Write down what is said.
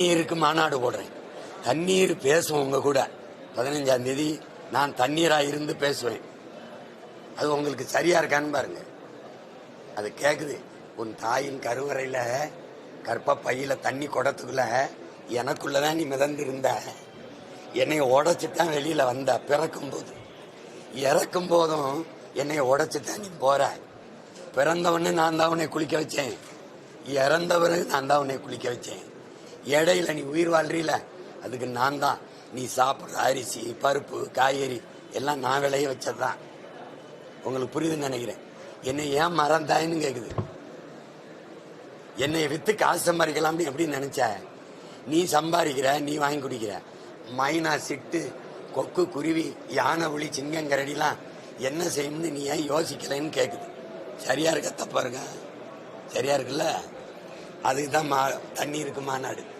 தண்ணீருக்கு மாநாடு போடுறேன். தண்ணீர் பேசுவோம் உங்க கூட. பதினஞ்சாம் தேதி நான் தண்ணீராக இருந்து பேசுவேன். அது உங்களுக்கு சரியா இருக்கான்னு பாருங்க. அது கேக்குது. உன் தாயின் கருவறையில கற்ப பையில தண்ணி குடத்துக்குள்ள எனக்குள்ளதான் நீ மிதந்து இருந்த என்னை உடைச்சிட்டான் வெளியில வந்த. பிறக்கும் போது இறக்கும் போதும் என்னை உடைச்சிட்டான் நீ போற. பிறந்தவனே நான் தான் உன்னை குளிக்க வச்சேன். இறந்தவரு நான் தான் உன்னை குளிக்க வச்சேன். இடையில நீ உயிர் வாழ்றீல? அதுக்கு நான் தான். நீ சாப்பிட்ற அரிசி பருப்பு காய்கறி எல்லாம் நான் விளைய வச்சதுதான். உங்களுக்கு புரியுதுன்னு நினைக்கிறேன். என்னை ஏன் மறந்தாயின்னு கேக்குது. என்னை வித்து காசு சம்பாதிக்கலாம்னு எப்படி நினைச்ச? நீ சம்பாதிக்கிற நீ வாங்கி குடிக்கிற. மைனா சிட்டு கொக்கு குருவி யானை புலி சிங்கங்கரடிலாம் என்ன செய்யணும்னு நீ ஏன் யோசிக்கலைன்னு கேக்குது. சரியா இருக்க தப்பா இருக்கா? சரியா இருக்குல்ல? அதுக்கு தான் மா தண்ணீருக்கு மாநாடு